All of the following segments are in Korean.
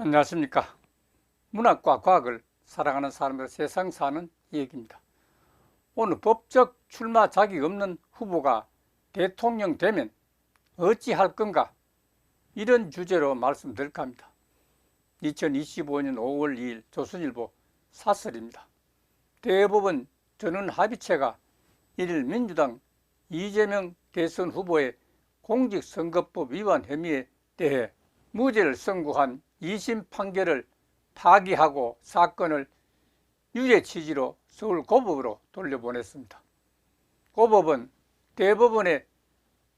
안녕하십니까. 문학과 과학을 사랑하는 사람들 세상 사는 이야기입니다. 오늘 법적 출마 자격 없는 후보가 대통령 되면 어찌할 건가? 이런 주제로 말씀드릴까 합니다. 2025년 5월 2일 조선일보 사설입니다. 대법원 전원 합의체가 1일 민주당 이재명 대선 후보의 공직선거법 위반 혐의에 대해 무죄를 선고한 2심 판결을 파기하고 사건을 유죄 취지로 서울 고법으로 돌려보냈습니다. 고법은 대법원의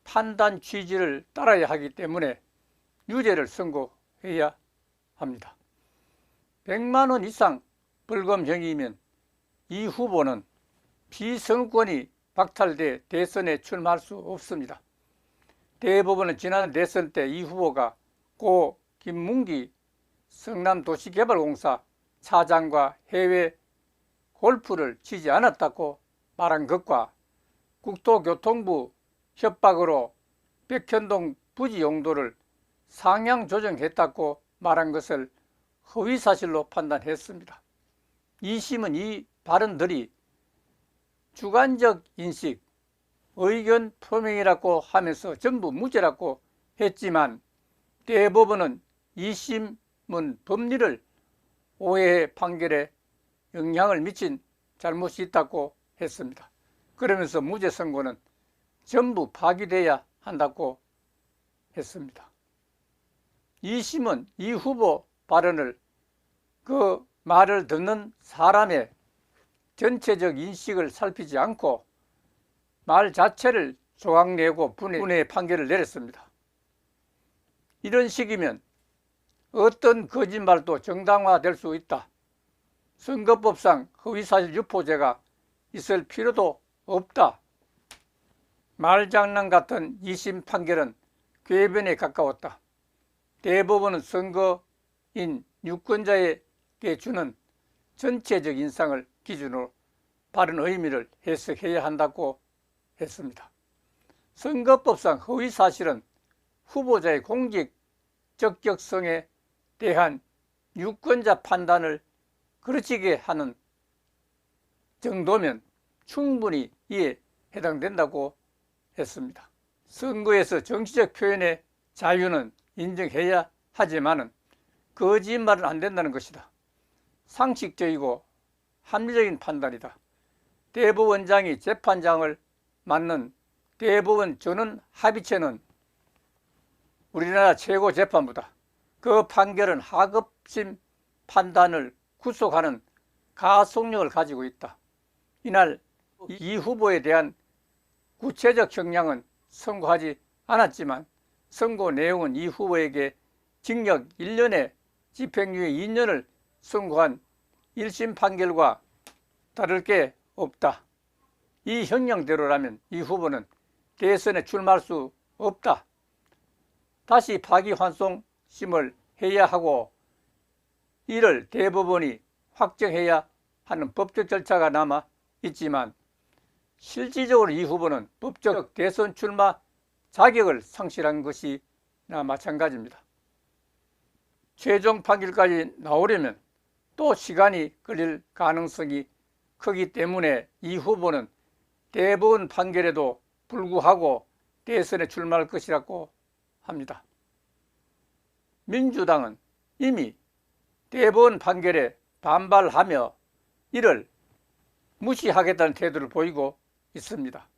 판단 취지를 따라야 하기 때문에 유죄를 선고해야 합니다. 100만 원 이상 벌금형이면 이 후보는 비선권이 박탈돼 대선에 출마할 수 없습니다. 대법원은 지난 대선 때 이 후보가 고 김문기 성남도시개발공사 차장과 해외 골프를 치지 않았다고 말한 것과 국토교통부 협박으로 백현동 부지 용도를 상향 조정했다고 말한 것을 허위사실로 판단했습니다. 2심은 이 발언들이 주관적 인식, 의견 표명이라고 하면서 전부 무죄라고 했지만 대법원은 2심은 법리를 오해해 판결에 영향을 미친 잘못이 있다고 했습니다. 그러면서 무죄 선고는 전부 파기돼야 한다고 했습니다. 2심은 이 후보 발언을 그 말을 듣는 사람의 전체적 인식을 살피지 않고 말 자체를 조각내고 분해 판결을 내렸습니다. 이런 식이면 어떤 거짓말도 정당화될 수 있다. 선거법상 허위사실 유포죄가 있을 필요도 없다. 말장난 같은 2심 판결은 궤변에 가까웠다. 대법원은 선거인 유권자에게 주는 전체적 인상을 기준으로 바른 의미를 해석해야 한다고 했습니다. 선거법상 허위 사실은 후보자의 공직 적격성에 대한 유권자 판단을 그르치게 하는 정도면 충분히 이에 해당된다고 했습니다. 선거에서 정치적 표현의 자유는 인정해야 하지만 거짓말은 안 된다는 것이다. 상식적이고 합리적인 판단이다. 대법원장이 재판장을 맡는 대법원 전원 합의체는 우리나라 최고 재판부다. 그 판결은 하급심 판단을 구속하는 가속력을 가지고 있다. 이날 이 후보에 대한 구체적 형량은 선고하지 않았지만 선고 내용은 이 후보에게 징역 1년에 집행유예 2년을 선고한 1심 판결과 다를 게 없다. 이 형량대로라면 이 후보는 대선에 출마할 수 없다. 다시 파기환송심을 해야 하고 이를 대법원이 확정해야 하는 법적 절차가 남아 있지만 실질적으로 이 후보는 법적 대선 출마 자격을 상실한 것이나 마찬가지입니다. 최종 판결까지 나오려면 또 시간이 걸릴 가능성이 크기 때문에 이 후보는 대법원 판결에도 불구하고 대선에 출마할 것이라고 합니다. 민주당은 이미 대법원 판결에 반발하며 이를 무시하겠다는 태도를 보이고 있습니다.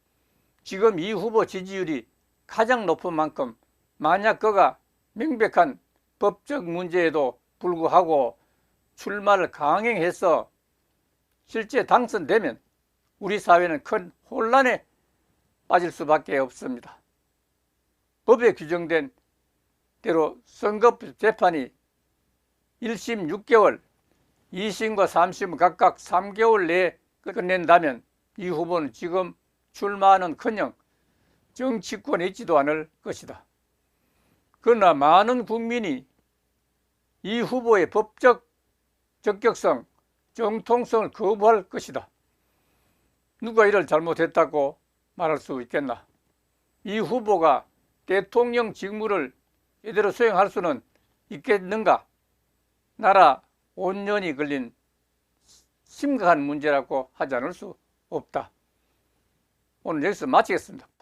지금 이 후보 지지율이 가장 높은 만큼 만약 그가 명백한 법적 문제에도 불구하고 출마를 강행해서 실제 당선되면 우리 사회는 큰 혼란에 빠질 수밖에 없습니다. 법에 규정된 대로 선거법 재판이 1심 6개월, 2심과 3심은 각각 3개월 내에 끝낸다면 이 후보는 지금 출마하는 커녕 정치권에 있지도 않을 것이다. 그러나 많은 국민이 이 후보의 법적 적격성, 정통성을 거부할 것이다. 누가 이를 잘못했다고 말할 수 있겠나? 이 후보가 대통령 직무를 제대로 수행할 수는 있겠는가? 나라 5년이 걸린 심각한 문제라고 하지 않을 수 없다. 오늘 여기서 마치겠습니다.